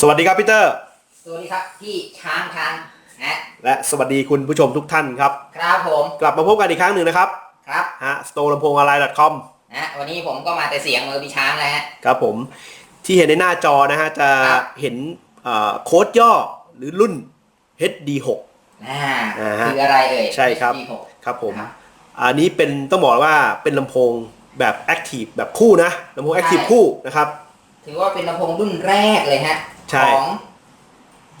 สวัสดีครับพีเตอร์สวัสดีครับพี่ช้างช้างนะและสวัสดีคุณผู้ชมทุกท่านครับครับผมกลับมาพบกันอีกครั้งหนึ่งนะครับครับฮะ store ลำโพงออนไลน์ .com นะวันนี้ผมก็มาแต่เสียงมือพี่ช้างแล้วฮะครับผมที่เห็นในหน้าจอนะฮะจะครับเห็นเอ่อโค้ดย่อหรือรุ่น HD6 อ่าอ่าฮะคืออะไรเอ่ยใช่ครับ HD6 ครับผมครับอันนี้เป็นต้องบอกว่าเป็นลำโพงแบบ Active แบบคู่นะลำโพง Active ใช่คู่นะครับถือว่าเป็นลำโพงรุ่นแรกเลยฮะ ใช่ ของ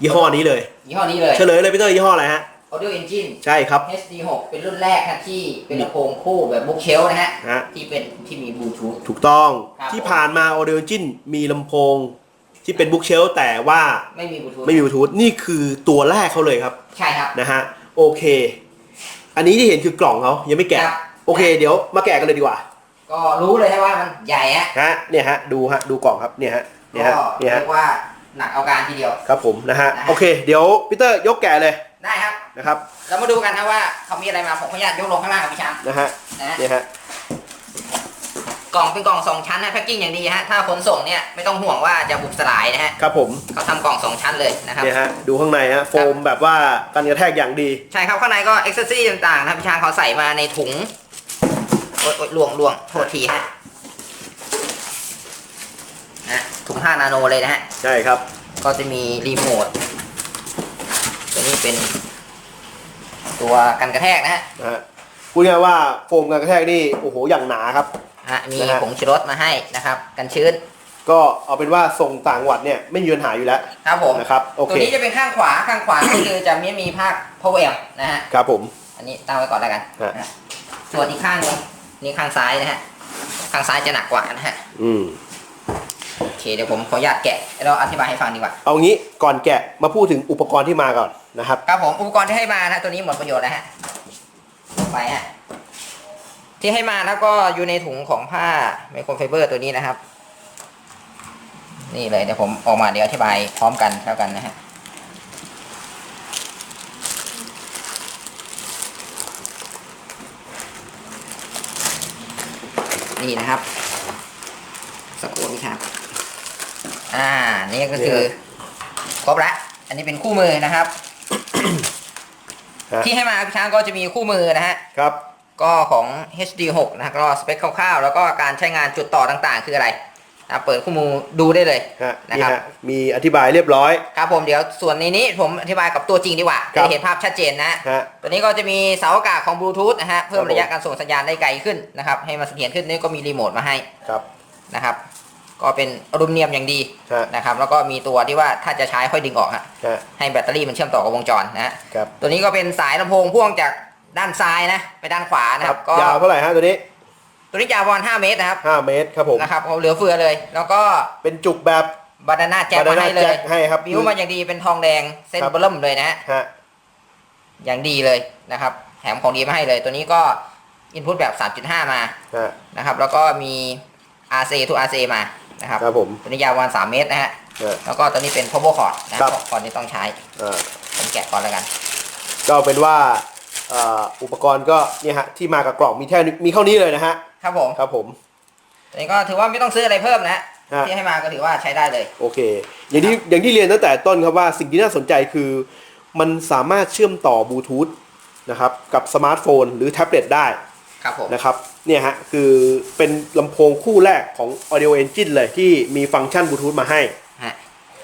ยี่ห้อนี้เลย ยี่ห้อนี้เลย เฉลยเลยพีเตอร์ยี่ห้ออะไรฮะ Audio Engine ใช่ครับ HD6 เป็นรุ่นแรกฮะที่เป็นลำโพงคู่แบบบุ๊กเชลนะฮะ ฮะ ที่เป็นที่มีบลูทูธ ถูกต้องครับ ที่ผ่านมา Audio Engine มีลำโพง ที่เป็นบุ๊กเชลแต่ว่าไม่มีบลูทูธไม่มีบลูทูธนี่คือตัวแรกเขาเลยครับใช่ครับ นะฮะโอเค อันนี้ที่เห็นคือกล่องเขายังไม่แกะ ครับ โอเค เดี๋ยวมาแกะกันเลยดีกว่าก็รู้เลยฮะว่ามันใหญ่ฮะฮะเนี่ยฮะดูฮะดูกล่องครับเนี่ยฮะเนี่ยก็ฮะเนี่ยเรีฮะยกว่า หนักเอาการทีเดียว ครับผมนะฮะนะฮะ โอเค เดี๋ยวพีเตอร์ยกแกะเลยได้ครับ นะครับเรามาดูกันนะว่าเขามีอะไรมาผมขออนุญาตยกลงข้างล่างกับพี่ช้างนะฮะนะฮะเนี่ยฮะกล่องเป็นกล่องสองชั้นนะแพ็กกิ้งอย่างดีฮะถ้าขนส่งเนี่ยไม่ต้องห่วงว่าจะบุบสลายนะฮะครับผมเขาทำกล่องสองชั้นเลยนะครับ เนี่ยฮะดูข้างในฮะโฟมแบบว่ากันกระแทกอย่างดี ใช่ครับข้างในก็อ็อกซ์ซอรี่ต่างๆนะพี่ช้างเขาใส่มาในถุงโอ๊ยโอ๊ยลวงลวงโทษทีฮะ นะถุง5นาโนเลยนะฮะ ใช่ครับ ก็จะมีรีโมท ตัวนี้เป็น ตัวกันกระแทกนะฮะนะฮะพูดง่ายๆว่าโฟมกันกระแทกนี่โอ้โหอย่างหนาครับ ฮะมีนะฮะ ผงชูรสมาให้นะครับ กันชื้น ก็เอาเป็นว่าส่งต่างจังหวัดเนี่ยไม่มีปัญหาอยู่แล้วครับผม นะครับโอตัวเคนี้จะเป็นข้างขวา ข้างขวาก็คือจะไม่มีภาค power amp นะฮะ ครับผม อันนี้ตั้งไว้ก่อนแล้วกันฮะนะส่วนอีกข้างหนึงนี่ข้างซ้ายนะฮะ ข้างซ้ายจะหนักกว่านะฮะ อืมโอ เคเดี๋ยวผมขออนุญาตแกะแล้วอธิบายให้ฟังดีกว่า เอางี้ก่อนแกะมาพูดถึงอุปกรณ์ที่มาก่อนนะครับ ครับผมอุปกรณ์ที่ให้มานะตัวนี้หมดประโยชน์แล้วฮะไปฮะที่ให้มาแล้วก็อยู่ในถุงของผ้าไมโครไฟเบอร์ตัวนี้นะครับ นี่เลยเดี๋ยวผมออกมาเดี๋ยวอธิบายพร้อมกันแล้วกันนะฮะนี่นะครับสักครู่นี้ครับ อ่า นี่ก็คือ ครบละอันนี้เป็นคู่มือนะครับฮะที่ให้มาพี่ช้างก็จะมีคู่มือนะฮะครับก็ของ HD6 นะฮะก็สเปคคร่าวๆ แล้วก็การใช้งานจุดต่อต่างๆ คืออะไรนะเปิดคู่มือดูได้เลยฮะนะนี่ครับฮะมีอธิบายเรียบร้อย ครับผมเดี๋ยวส่วนในนี้ผมอธิบายกับตัวจริงดีกว่าครัจะบเห็นภาพชัดเจนนะฮะตัวนี้ก็จะมีเสาอากาศของบลูทูธนะฮะเพิ่มครับผมระยะการส่งสัญญาณได้ไกลขึ้นนะครับให้มันเสถียรขึ้นนี่ก็มีรีโมทมาให้ครับนะครับ ก็เป็นอลูมิเนียมอย่างดีฮะนะครับแล้วก็มีตัวที่ว่าถ้าจะใช้ค่อยดึงออกฮะฮะให้แบตเตอรี่มันเชื่อมต่อกับวงจรนะฮะครับ ตัวนี้ก็เป็นสายลำโพงพ่วงจากด้านซ้ายนะไปด้านขวานะครับก็ยาวเท่าไหร่ฮะตัวนี้ ตัวนี้ยาวประมาณ5เมตรนะครับ5 เมตรครับผม นะครับเอาเหลือเฟือเลย แล้วก็เป็นจุกแบบ บานาน่าแจ็คบามานาน่าให้เลแจ็ยคให้ครับบิวมาอย่างดีเป็นทองแดงเส้นครับ เบลเริ่มเลยนะฮะ ฮะ อย่างดีเลยนะครับแถมของดีมาให้เลย ตัวนี้ก็อินพุตแบบ 3.5 มาฮะ นะครับ แล้วก็มี RC to RC มา นะครับครับผมตัวนี้ยาวประมาณ3เมตรนะฮะฮะแล้วก็ตัวนี้เป็น power cord นะครับ คอร์ดที่ต้องใช้อ่าผมแกะก่อนแล้วกัน ก็เป็นว่าเอ่ออุปกรณ์ก็เนี่ยฮะที่มากับกล่องมีแค่นี้มีเท่านี้เลยนะฮะครับผมครับผม ตัวนี้ก็ถือว่าไม่ต้องซื้ออะไรเพิ่มนะฮะฮะ ที่ให้มาก็ถือว่าใช้ได้เลย โอเค อย่างที่อย่างที่เรียนตั้งแต่ต้นครับว่าสิ่งที่น่าสนใจคือ มันสามารถเชื่อมต่อบลูทูธนะครับกับสมาร์ทโฟนหรือแท็บเล็ตได้ ครับผม นะครับเนี่ยฮะคือเป็นลำโพงคู่แรกของ Audio Engine เลยที่มีฟังก์ชันบลูทูธมาให้ ฮะ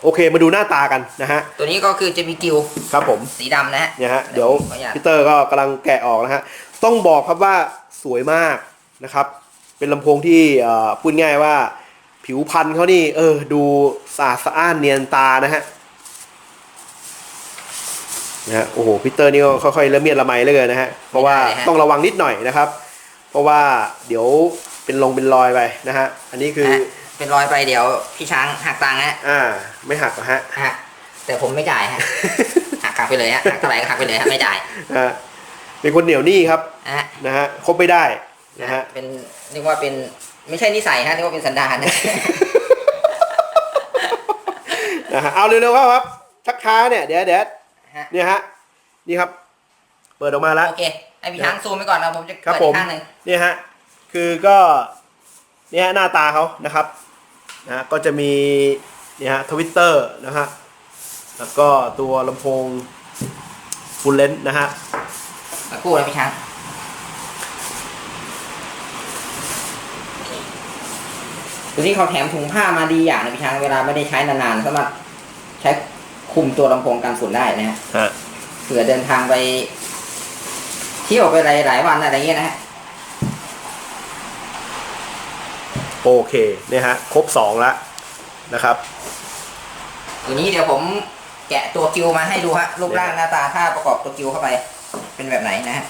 โอเคมาดูหน้าตากันนะฮะตัวนี้ก็คือจะมีกิวครับผม สีดำนะฮะ เนี่ยฮะเดี๋ยวขออนุญาต พีเตอร์ก็กำลังแกะออกนะฮะต้องบอกครับว่าสวยมากนะครับ เป็นลำโพงที่เอ่อพูดง่ายว่าผิวพันธุ์เขานี่เออดูสะอาดสะอ้านเนียนตานะฮะนะฮะโอ้โหพีเตอร์นี่ก็ค่อยๆละเมียดละไมเหลยนะฮะเพราะว่าต้องระวังนิดหน่อยนะครับเพ ราะว่าเดี๋ยวเป็นลงเป็นรอยไปนะฮะ อันนี้คือฮะเป็นรอยไปเดี๋ยวพี่ช้างหักตังค์ฮะอ่า ไม่หักหรอกฮะหักแต่ผมไม่จ่ายฮะหักหักไปเลยฮะหักเท่าไหร่ก็หักไปเลยฮะไม่จ่ายอ่าเป็นคนเหนียวหนี้ครับนะฮะนะฮะคบไม่ได้นะฮะเป็นเรียกว่าเป็นไม่ใช่นิสัยฮะเรียกว่าเป็นสันดานนะนะฮะเอาเร็วๆครับครับชักช้าเนี่ยเดี๋ยวเดี๋ยวฮะเนี่ยฮะนี่ครับ เปิดออกมาแล้วโอเค ให้พี่ช้างซูมไปก่อนนะผมจะครับเปิดผมอีกข้างหนึ่งเนี่ยฮะคือก็เนี่ยฮะหน้าตาเขานะครับนะฮะก็จะมีเนี่ยฮะทวิตเตอร์นะฮะแล้วก็ตัวลำโพงฟูลเลนนะฮะ สักครู่นะพี่ช้างตัวนี้เขาแถมถุงผ้ามาดีอย่างนะพี่ช้างเวลาไม่ได้ใช้นานๆสามารถใช้คุมตัวลำโพงกันฝุ่นได้นะฮะ ฮะ เผื่อเดินทางไป เที่ยวไปหลายๆวันอะไรเงี้ยนะฮะโอเคเนี่ยฮะครบสองแล้วนะครับตัวนี้เดี๋ยวผมแกะตัวกิวมาให้ดูฮะรูปร่างหน้าตาถ้าประกอบตัวกิวเข้าไป เป็นแบบไหนนะฮะ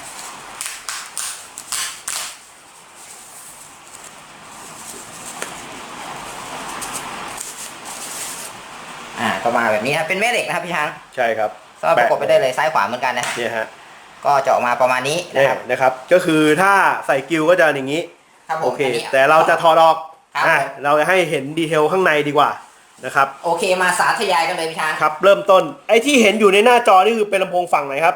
อ่าก็มาแบบนี้ครับเป็นแม่เหล็กนะครับพี่ช้างใช่ครับสามารถประกอบไปได้เลยซ้ายขวาเหมือนกันนะเนี่ยฮะ ก็จะออกมาประมาณนี้นะเนี่ยครับนะครับ ก็คือถ้าใส่กิวก็จะอย่างนี้ ครับผมโอเค นนี้ แต่เราจะถอดออกครับ อะผมเราจะให้เห็นดีเทลข้างในดีกว่านะครับ โอเคมาสาธยายกันเลยพี่ช้างครับ เริ่มต้น ไอ้ที่เห็นอยู่ในหน้าจอนี่คือเป็นลำโพงฝั่งไหนครับ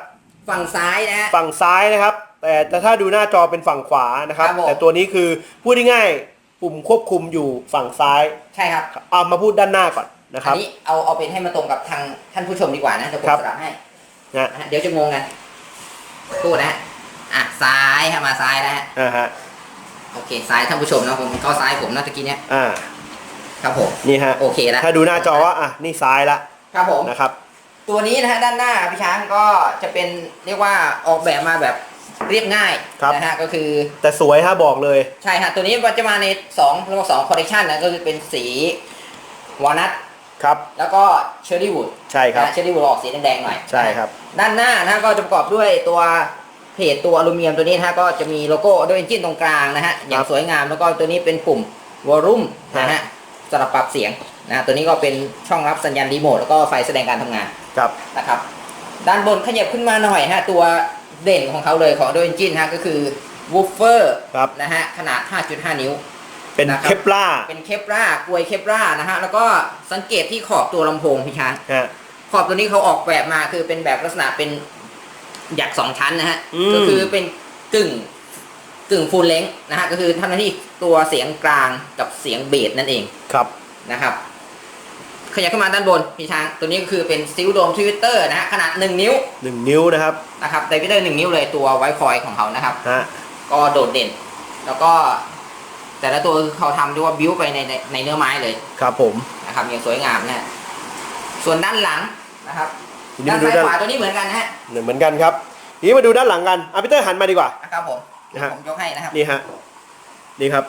ฝั่งซ้ายนะฮะ ฝั่งซ้ายนะครับ แต่แต่ถ้าดูหน้าจอเป็นฝั่งขวานะครับ ครับผม แต่ตัวนี้คือพูดง่ายๆปุ่มควบคุมอยู่ฝั่งซ้ายใช่ครับเอามาพูดด้านหน้าก่อนนะคอัรันบนี้เอาเอาเป็นให้มาตรงกับทางท่านผู้ชมดีกว่านะเดี๋ยวผมครับ สลับให้นะ นะฮะเดี๋ยวจะงงกัน ตู้นะฮะอะซ้ายฮะมาซ้ายนะฮะอ่าฮะโอเคซ้ายท่านผู้ชมนะผมเข้าซ้ายผมนะตะกี้เนี้ยอ่าครับผมนี่ฮะโอเคแล้วถ้าดูหน้าจอว่าอะนี่ซ้ายละครับผมนะครับตัวนี้นะฮะด้านหน้าพี่ช้างก็จะเป็นเรียกว่าออกแบบมาแบบเรียบง่ายครับนะฮะก็คือ แต่สวยฮะบอกเลยใช่ฮะตัวนี้มันจะมาใน2เรียกว่าสองคอลเลคชันนะก็คือเป็นสีวอลนัท ครับ แล้วก็เชอร์รี่วูดใช่ครับเชอร์รี่วูดออกสีแดงๆหน่อยใช่ครับ ด้านหน้านะฮะก็จะประกอบด้วยตัวเพจตัวอลูมิเนียมตัวนี้นะฮะก็จะมีโลโก้ด้วยเอนจินตรงกลางนะฮะอย่างสวยงามแล้วก็ตัวนี้เป็นปุ่มวอลลุ่มนะฮะสำหรับปรับเสียงนะตัวนี้ก็เป็นช่องรับสัญญาณรีโมทแล้วก็ไฟแสดงการทำงานครับนะครับ ด้านบนขยับขึ้นมาหน่อยฮะตัวเด่นของเขาเลยของด้วยเอนจินฮะก็คือวูฟเฟอร์ครับนะฮะขนาด 5.5 นิ้ว เป็นนะครับเคปล่าเป็นเคปรากลวยเคปรานะฮะแล้วก็สังเกตที่ขอบตัวลำโพงพี่ช้างฮะ ขอบตัวนี้เขาออกแบบมาคือเป็นแบบลักษณะเป็นหยักสองชั้นนะฮะอืม ก็คือเป็นกึ่งกึ่งฟูลเลงนะฮะก็คือทำหน้าที่ตัวเสียงกลางกับเสียงเบสนั่นเอง ครับ นะครับขยับขึ้นมาด้านบนพี่ช้างตัวนี้ก็คือเป็นซิลโดมทวิตเตอร์นะฮะขนาด 1 นิ้วหนึ่งนิ้วนะครับนะครับไดวิเตอร์หนึ่งนิ้วเลยตัวไวคอยของเขานะครับ ฮะ ก็โดดเด่น แล้วก็ แต่ละตัวคือเขาทำด้วยว่าบิวไปในในในเนื้อไม้เลยครับผมนะครับอย่างสวยงามนะฮะส่วนด้านหลังนะครับทีนี้ด้านมาดูซ้ายด้านขวาตัวนี้เหมือนกันนะฮะเหมือนกันครับทีนี้มาดูด้านหลังกันอาพีเตอร์หันมาดีกว่า นะครับผมนะฮะ ผมยกให้นะครับ นี่ฮะนี่ครับ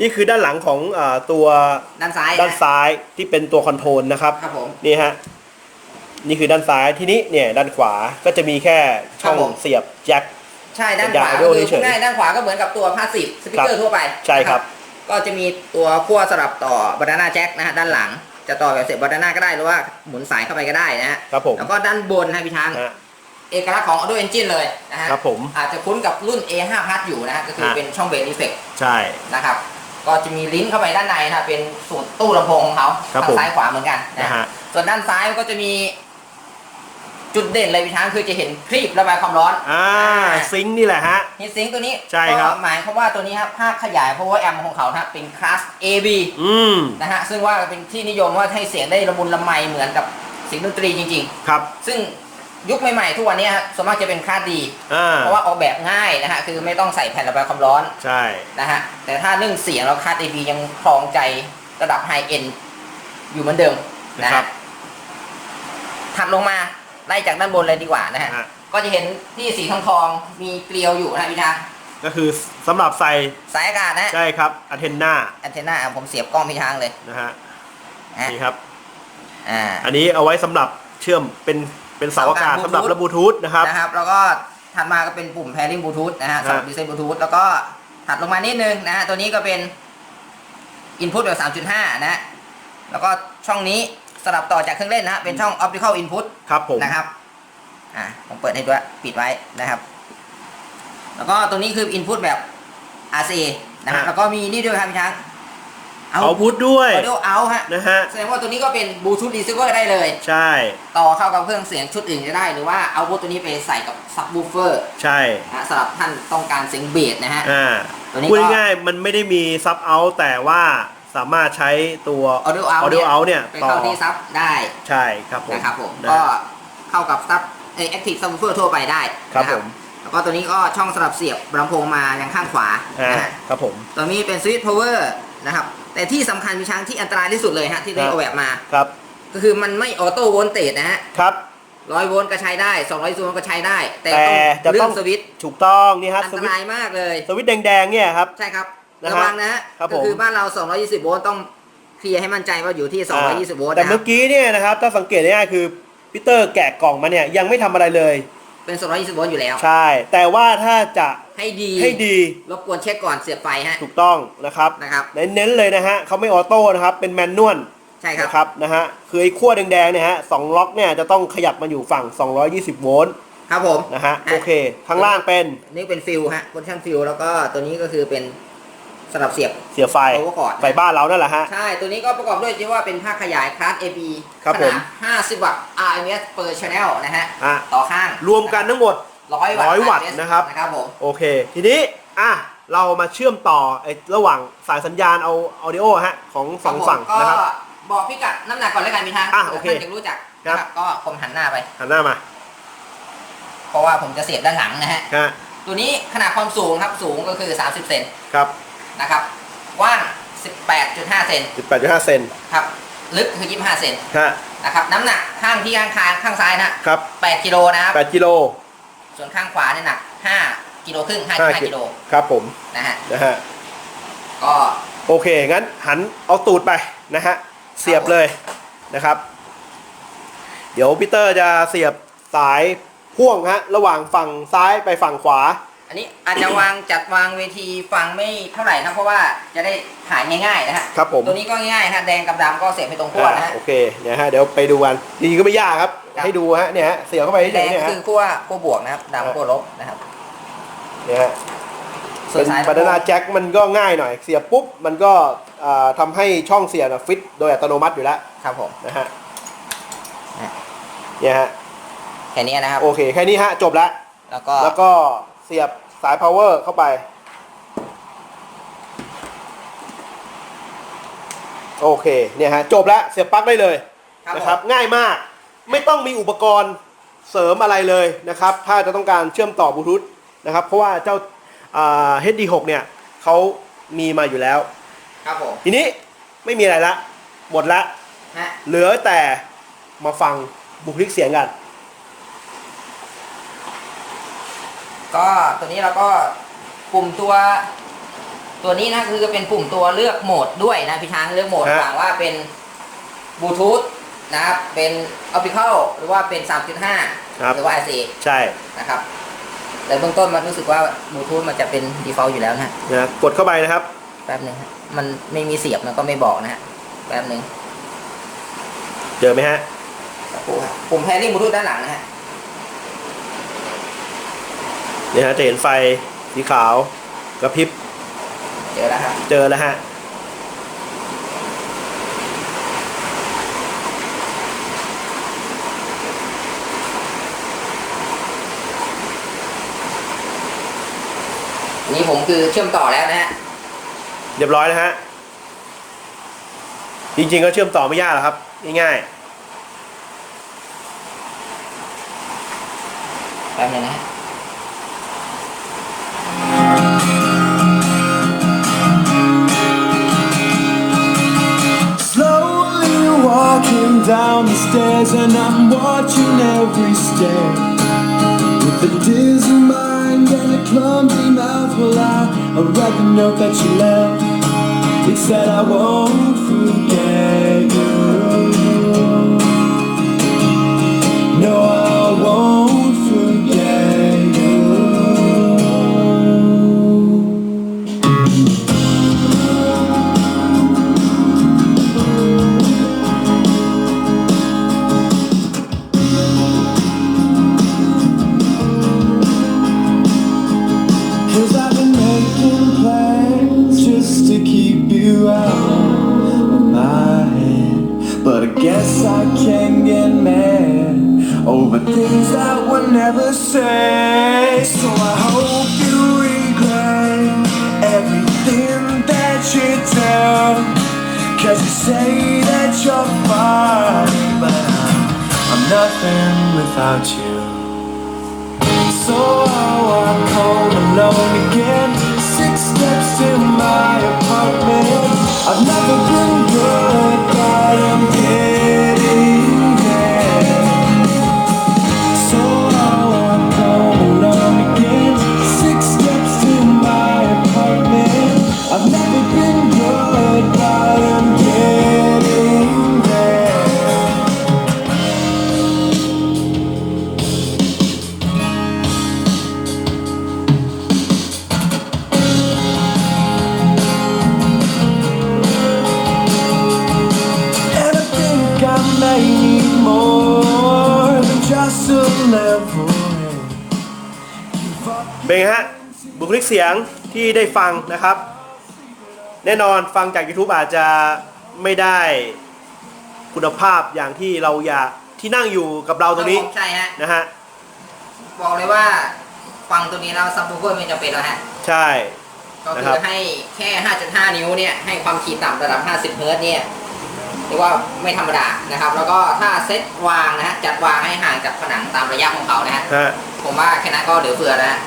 นี่คือด้านหลังของอาตัวด้านซ้ายด้านซ้ายที่เป็นตัวคอนโทรลนะครับ ครับผม นี่ฮะ นี่คือด้านซ้าย ทีนี้เนี่ยด้านขวาก็จะมีแค่ช่องครับผม เสียบแจ็ค ใช่ด้านเป็นขวายางก็ audio คือเฉยๆง่ายด้านขวาก็เหมือนกับตัวพาสซีฟสปีกเกอร์ทั่วไปใช่ครับนะก็จะมีตัวขั้วสลับต่อบานาน่าแจ็คนะฮะด้านหลัง จะต่อแบบเสียบบานาน่าก็ได้หรือว่าหมุนสายเข้าไปก็ได้นะฮะครับผมแล้วก็ด้านบนนะพี่ช้างฮะเอกลักษณ์ของ Auto Engine เลยนะฮะครับผมอาจจะคุ้นกับรุ่น A5 Plus อยู่นะฮะก็คือฮะเป็นช่องเบสอีเฟกใช่นะครับก็จะมีลิ้นเข้าไปด้านในนะครับเป็นส่วนตู้ลำโพงของเขาครับทางผมซ้ายขวาเหมือนกันนะนะฮะส่วนด้านซ้ายมันก็จะมี จุดเด่นเลยพี่ช้างคือจะเห็นครีบระบายความร้อนอ่าซิงค์นี่แหละฮะ ฮีทซิงค์ตัวนี้ใช่ครับ ก็หมายความว่าตัวนี้ครับภาคขยาย power amp ของเขานะครับเป็นคลาส AB อืมนะฮะซึ่งว่าเป็นที่นิยมว่าให้เสียงได้ละมุนละไมเหมือนกับเสียงดนตรีจริง ครับๆ ซึ่งยุคใหม่ๆ ทุกวันนี้ฮะส่วนมากจะเป็นคลาสดี อ่าเพราะว่าออกแบบง่ายนะฮะคือไม่ต้องใส่แผ่นระบายความร้อนใช่ นะฮะแต่ถ้าเรื่องเสียงแล้วคลาส AB ยังครองใจระดับไฮเอ็นอยู่เหมือนเดิมนะนะครัฮะบ ถัดลงมา ไล่จากด้านบนเลยดีกว่านะฮะฮะ ก็จะเห็นที่สีทองทองๆมีเกลียวอยู่นะฮะพี่ชาก็คือสำหรับใส่สายอากาศนะฮะใช่ครับอันเทนนาแอนเทน่าผมเสียบกล้องพี่ช้างเลยนะฮะฮะนี่ครับ อ่า อันนี้เอาไว้สำหรับเชื่อมเป็นเป็นเสาอากาศเสาอากาศสำหรับระบลูทูธนะครับ นะครับแล้วก็ถัดมาก็เป็นปุ่ม pairing bluetooth นะฮะสำหรับฮะดีเซลบลูทูธแล้วก็ถัดลงมานิดนึงนะฮะตัวนี้ก็เป็น input แบบ3.5 นะฮะแล้วก็ช่องนี้ สลับต่อจากเครื่องเล่นนะฮะเป็นช่อง optical input ครับผมนะครับอ่าผมเปิดให้ด้วยปิดไว้นะครับ แล้วก็ตรงนี้คือ input แบบ RCA นะฮะฮะแล้วก็มีนี่ด้วยครับพี่ช้างเอาพุทด้วย audio out ฮะนะฮะแสดงว่าตัวนี้ก็เป็น Bluetooth receiver ได้เลย ใช่ ต่อเข้ากับเครื่องเสียงชุดอื่นจะได้ หรือว่าเอาพวกตัวนี้ไปใส่กับ subwoofer ใช่นะสำหรับท่านต้องการเสียงเบสนะฮะอ่าตัวนี้ก็พูดง่ายๆมันไม่ได้มีซับเอาแต่ว่า สามารถใช้ตัว audio out audio out เนี่ยไปต่อเข้าที่ซับได้ใช่ครับผมนะครับผมนะก็เข้ากับซับเอ active subwoofer ทั่วไปได้ครับนะผม แล้วก็ตัวนี้ก็ช่องสำหรับเสียบลำโพงมายังข้างขวาอ่านะฮะ ครับผม ตัวนี้เป็นสวิตช์พาวเวอร์นะครับ แต่ที่สำคัญมีช้างที่อันตรายที่สุดเลยฮะที่ได้ครับ ออกแบบมา ครับก็คือมันไม่ออโต้โวลเตจนะฮะครับ ร้อยโวลต์ก็ใช้ได้ 200โวลต์ก็ใช้ได้ แต่แต่จะต้องเรื่ต้อองงสวิตช์ถูกต้องนี่ฮะอันสตวิตราช์ยมากเลย สวิตช์แดงๆเนี่ยครับ ใช่ครับ นะฮะระวังนะฮะครับก็ผม คือบ้านเรา 220 โวลต์ต้องเคลียร์ให้มั่นใจว่าอยู่ที่ 220 โวลต์แต่นะคเมื่รับอกี้เนี่ยนะครับถ้าสังเกตง่ายๆคือพีเตอร์แกะกล่องมาเนี่ยยังไม่ทำอะไรเลย เป็น 220 โวลต์อยู่แล้ว ใช่ แต่ว่าถ้าจะให้ดีให้ดีรบกวนเช็คก่อนเสียบไฟฮะถูกต้องนะครับนะครับ เน้นๆเลยนะฮะเขาไม่ออโต้นะครับเป็นแมนนวลใช่ครับ นะครับนะฮะคือไอ้ขั้วแดงๆเนี่ยฮะสองล็อกเนี่ยจะต้องขยับมาอยู่ฝั่ง 220 โวลต์ครับผมนะฮะอะโอเคข้างล่างเป็น นี่เป็นฟิลฮะโพซิชันฟิลแล้วก็ตัวนี้ก็คือเป็น สำหรับเสียบ เสียบไฟ power cord ไฟบ้านเรานั่นแหละฮะ ใช่ ตัวนี้ก็ประกอบด้วยที่ว่าเป็นภาคขยายคลาส AB ครับขผนามด50 วัตต์ RMS per channel นะฮะ อะต่อข้างรวมกันทั้งหมดร้อยวัตต์ร้อยวัตต์ RMS นะครับ นะครับผม โอเค ทีนี้อะเรามาเชื่อมต่อไอ้ระหว่างสายสัญญาณเอาออดิโอฮะของสองฝั่งก็นะครับบอกพิกัดน้ำหนักก่อนแล้วกันมีทางอะโอเคท่านจะรู้จักครับ นะครับก็ผมหันหน้าไป หันหน้ามาเพราะว่าผมจะเสียบด้านหลังนะฮะ ฮะตัวนี้ขนาดความสูงครับสูงก็คือ 30 เซนครับ นะครับกว้าง 18.5 เซน18.5เซนครับ ลึกคือ 25 เซนฮะนะครับ น้ำหนักข้างที่ข้างคางข้างซ้ายนะฮะครับ8กิโลนะครับ8กิโล ส่วนข้างขวาเนี่ยหนัก 5กิโลครึ่ง5 5กิโลครับผมนะฮะนะฮะก็โอเค งั้นหันเอาตูดไปนะฮะ เสียบเลยนะครับ เดี๋ยวพีเตอร์จะเสียบสายพ่วงฮะ ระหว่างฝั่งซ้ายไปฝั่งขวา อันนี้อาจจะวางจัดวางเวทีฟังไม่เท่าไหร่นะเพราะว่าจะได้ถ่ายง่ายๆนะฮะครับผม ตัวนี้ก็ง่ายๆฮะแดงกับดำก็เสียบไปตรงขั้วนะอ่าฮะ โอเคเนี่ยฮะเดี๋ยวไปดูกันจริงๆก็ไม่ยากครับ ครับ ให้ดูฮะเนี่ยฮะเสียบเข้าไปแดเฉยงๆเนี่ยฮะ คือขั้วขั้วบวกนะครับดำขั้วลบนะครับเนี่ยฮะส่วเป็นนสายบานาน่าแจ็คมันก็ง่ายหน่อย เสียบปุ๊บ มันก็อ่าทำให้ช่องเสียบน่ะฟิตโดยอัตโนมัติอยู่แล้วครับผม นะฮะอะ เนี่ยฮะแค่นี้นะครับโอเคแค่นี้ฮะจบแล้วแล้วก็แล้วก็ เสียบสาย power เข้าไป โอเค เนี่ยฮะ จบแล้ว เสียบปลั๊กได้เลยครับนะผมครับ ง่ายมาก ไม่ต้องมีอุปกรณ์เสริมอะไรเลยนะครับ ถ้าจะต้องการเชื่อมต่อบลูทูธนะครับ เพราะว่าเจ้าอ่า HD6 เนี่ยเขามีมาอยู่แล้ว ครับผม ทีนี้ไม่มีอะไรละ หมดละฮะเหลือแต่มาฟังบุคลิกเสียงกัน ก็ตัวนี้เราก็ปุ่มตัวตัวนี้นะคือเป็นปุ่มตัวเลือกโหมดด้วยนะพี่ช้างเลือกโหมดฮะระหว่างว่าเป็นบลูทูธนะครับเป็นออปติคอลหรือว่าเป็น 3.5 หรือว่า IC ใช่นะครับ แต่เบื้องต้นมันรู้สึกว่าบลูทูธมันจะเป็น default อยู่แล้วนะฮะนะกดเข้าไปนะครับ แป๊บหนึงฮะมันไม่มีเสียบมันก็ไม่บอกนะฮะแป๊บหนึงเจอไหมฮะสักครู่ฮะปุ่ม pairing บลูทูธด้านหลังนะฮะ เนี่ยฮะจะเห็นไฟสีขาวกระพริบเจอแล้วครับเจอแล้วฮะนี่ผมคือเชื่อมต่อแล้วนะฮะเรียบร้อยแล้วฮะจริงๆก็เชื่อมต่อไม่ยากหรอกครับ ง่ายแป๊บหนึงนะฮะ down the stairs, and I'm watching every step. With a dizzy mind and a clumsy mouth, well, I, I read the note that you left. It said, I won't forget Cause you say that you're fine, but I'm, I'm nothing without you. So I walk home alone again. Six steps to my apartment. I've never been เป็นไงฮะบุคลิกเสียงที่ได้ฟังนะครับ แน่นอนฟังจาก YouTube อาจจะไม่ได้คุณภาพอย่างที่เราอยากที่นั่งอยู่กับเราตรงนี้ใช่ฮะนะฮะบอกเลยว่าฟังตัวนี้แล้วซับวูเฟอร์ไม่จำเป็นแล้วฮะใช่ ก็นะคืครัอบ ให้แค่ 5.5 นิ้วเนี่ย ให้ความถี่ต่ำระดับ 50 เฮิร์ตซ์เนี่ยเรียกว่าไม่ธรรมดานะครับ แล้วก็ถ้าเซตวางนะฮะจัดวางให้ห่างจากผนังตามระยะของเขานะฮะฮะผมว่าแค่นั้นก็เหลือเฟือแล้วนะ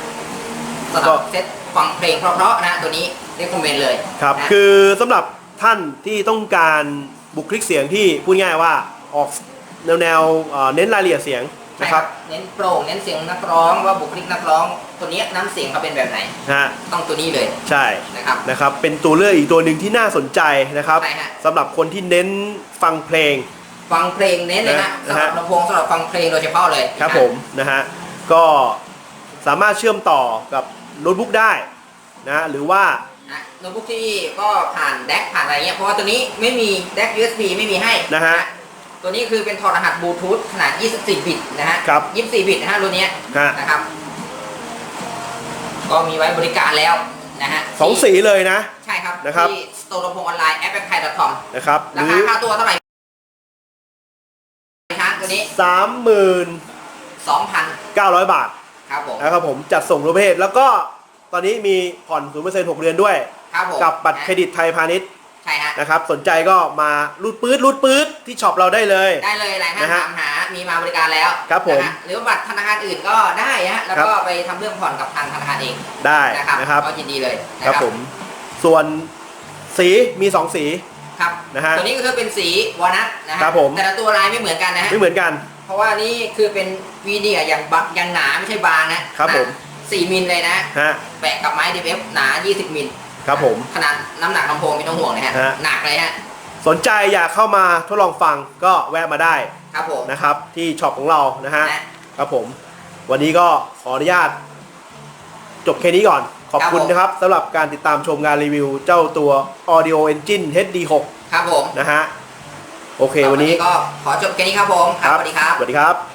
สำหก็รับเซตฟังเพลงเพราะๆนะตัวนี้เรียกคอมเมนต์เลยครับ นะ คือสำหรับท่านที่ต้องการบุคลิกเสียงที่พูดง่ายว่าออกแนวแนวๆเอ่อเน้นรายละเอียดเสียงใช่นะคครัรับบเน้นโปร่งเน้นเสียงนักร้องว่าบุคลิกนักร้อง ตัวนี้น้ำเสียงเขาเป็นแบบไหนฮะต้องตัวนี้เลยใช่นะครับ นะครับเป็นตัวเลือกอีกตัวหนึ่งที่น่าสนใจนะครับใช่ฮะ สำหรับคนที่เน้นฟังเพลง ฟังเพลงเน้นเลยนะนะสำหฮะ รับลำโพงสำหรับฟังเพลงโดยเฉพาะเลยครับนะผมนะฮะก็สามารถเชื่อมต่อกับ โน้ตบุ๊กได้นะหรือว่านะโน้ตบุ๊กที่ก็ผ่านแดกผ่านอะไรเงี้ยเพราะว่าตัวนี้ไม่มีแดก USB ไม่มีให้นะฮะ ตัวนี้คือเป็นถอดรหัสบลูทูธขนาด 24 บิตนะฮะครับ24 บิตนะฮะรุ่นเนี้ยฮะ นะครับ ก็มีไว้บริการแล้วนะฮะสองที่สีเลยนะ ใช่ครับ นะครับ ที่สโตร์ลำโพงออนไลน์ a p p l e p i c o m นะครับหรารืคาอค่าตัวเท่าไหร่ช้างตัวนี้3,900 2,000บาท ครับผม นะครับผมจัดส่งทั่วประเทศแล้วก็ตอนนี้มีผ่อน0% 6เดือนด้วย ครับผมกับบัตรเครดิตไทยพาณิชย์ใช่ฮะ นะครับ สนใจก็มารูดปื๊ดรูดปื๊ดที่ช็อปเราได้เลย ได้เลยหลายท่านนะฮะถามหา มีมาบริการแล้วครับผม นะฮะหรือว่าบัตรธนาคารอื่นก็ได้ฮะ แล้วก็ไปทำเรื่องผ่อนกับทางธนาคารเองได้นะครับนะครับก็ยินดีเลยนะคครัรับบผมส่วนสีมี 2 สี ครับนะฮะตัวนี้ก็คือเป็นสีวอลนัทนะฮะครับผม แต่ละตัวลายไม่เหมือนกันนะฮะ ไม่เหมือนกัน เพราะว่านี่คือเป็นวีเนียร์อย่างบักอย่างหนาไม่ใช่บางนะครับผม สี่มิลเลยนะ ฮะ แปะกับไม้ดีเวฟหนา 20 มิลครับผม ขนาดน้ำหนักลำโพงไม่ต้องห่วงนะฮะฮะ หนักเลยฮะสนใจอยากเข้ามาทดลองฟังก็แวะมาได้ครับผมนะครับ ที่ช็อปของเรานะฮะ นะ ครับผม วันนี้ก็ขออนุญาต จบแค่นี้ก่อน ขอบคุณครับผม นะครับสำหรับการติดตามชมงานรีวิวเจ้าตัว Audio Engine HD6 ครับผม นะฮะ โอเควันนี้ก็ขอจบแค่นี้ครับผมครับสวัสดีครับ สวัสดีครับ